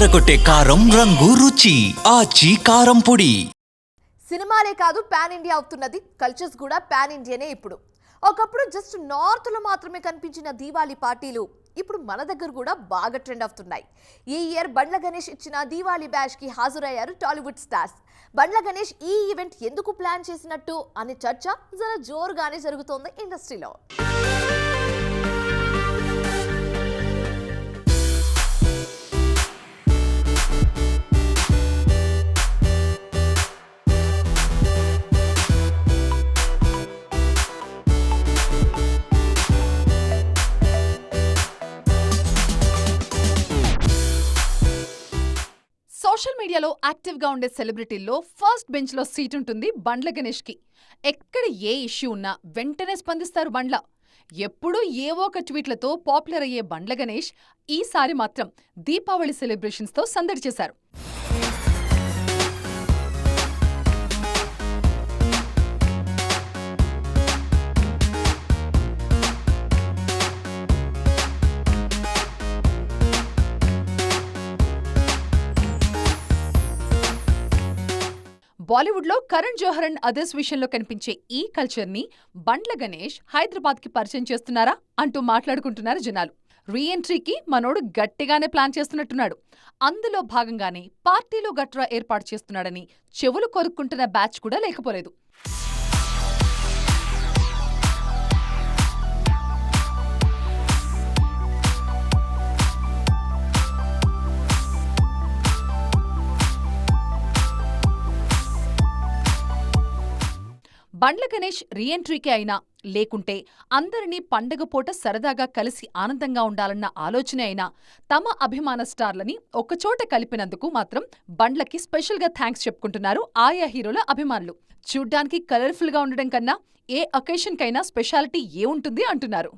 అదరగొట్టే కారం రంగు రుచి. ఆచి కారం పొడి. సినిమాలే కాదు పాన్ ఇండియా అవుతున్నది. కల్చర్స్ కూడా పాన్ ఇండియానే ఇప్పుడు. ఒకప్పుడు జస్ట్ నార్త్లో మాత్రమే కనిపించిన దీవాళీ పార్టీలు ఇప్పుడు మన దగ్గర కూడా బాగా ట్రెండ్ అవుతున్నాయి. ఈ ఇయర్ బండ్ల గణేష్ ఇచ్చిన దీవాళీ బ్యాష్కి హాజరయ్యారు టాలీవుడ్ స్టార్స్. బండ్ల గణేష్ ఈ ఈవెంట్ ఎందుకు ప్లాన్ చేసినట్టు అనే చర్చ జర జోరుగానే జరుగుతోంది ఇండస్ట్రీలో. సోషల్ మీడియాలో యాక్టివ్గా ఉండే సెలబ్రిటీల్లో ఫస్ట్ బెంచ్లో సీట్ ఉంటుంది బండ్ల గణేష్కి. ఎక్కడ ఏ ఇష్యూ ఉన్నా వెంటనే స్పందిస్తారు బండ్ల. ఎప్పుడూ ఏవో ఒక ట్వీట్లతో పాపులర్ అయ్యే బండ్ల గణేష్ ఈసారి మాత్రం దీపావళి సెలబ్రేషన్స్తో సందడి చేశారు. బాలీవుడ్లో కరణ్ జోహర్ అండ్ అదర్స్ విషయంలో కనిపించే ఈ కల్చర్ని బండ్ల గణేష్ హైదరాబాద్కి పరిచయం చేస్తున్నారా అంటూ మాట్లాడుకుంటున్నారు జనాలు. రీఎంట్రీకి మనోడు గట్టిగానే ప్లాన్ చేస్తున్నట్టున్నాడు. అందులో భాగంగానే పార్టీలో గట్రా ఏర్పాటు చేస్తున్నాడని చెవులు కొరుక్కుంటున్న బ్యాచ్ కూడా లేకపోలేదు. బండ్ల గణేష్ రీఎంట్రీకే అయినా లేకుంటే అందరినీ పండగ పూట సరదాగా కలిసి ఆనందంగా ఉండాలన్న ఆలోచనే అయినా తమ అభిమాన స్టార్లని ఒకచోట కలిపినందుకు మాత్రం బండ్లకి స్పెషల్గా థ్యాంక్స్ చెప్పుకుంటున్నారు ఆయా హీరోల అభిమానులు. చూడ్డానికి కలర్ఫుల్గా ఉండడం కన్నా ఏ అకేషన్కైనా స్పెషాలిటీ ఏ ఉంటుంది అంటున్నారు.